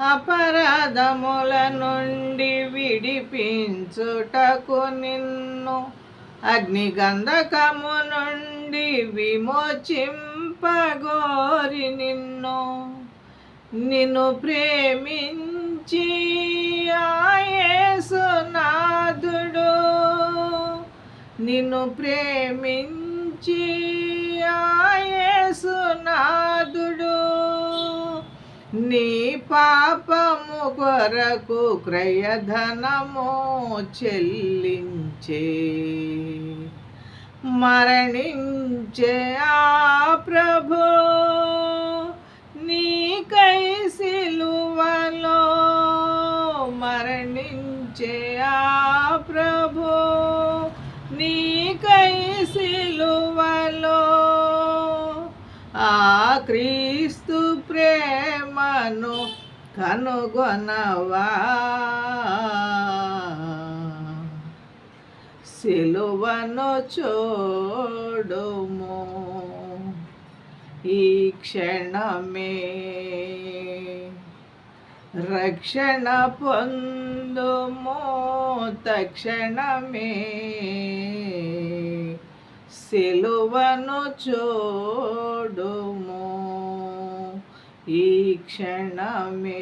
అపరాధముల నుండి విడిపించుటకు నిన్ను అగ్నిగంధకము నుండి విమోచింపగోరి నిన్ను. నిన్ను ప్రేమించి ఆయేసునాథుడు నిన్ను ప్రేమించి నీ పాపము కొరకు క్రయధనము చెల్లించే. మరణించే ఆ ప్రభు నీకై సిలువలో. మరణించే ఆ ప్రభు నీకై సిలువలో. ఆ క్రీస్తు ప్రేమను కనుగొనవా? సిలువను చూడుము ఈ క్షణమే. రక్షణ పొందుము తక్షణమే. సిలువను చూడుము ई क्षणमे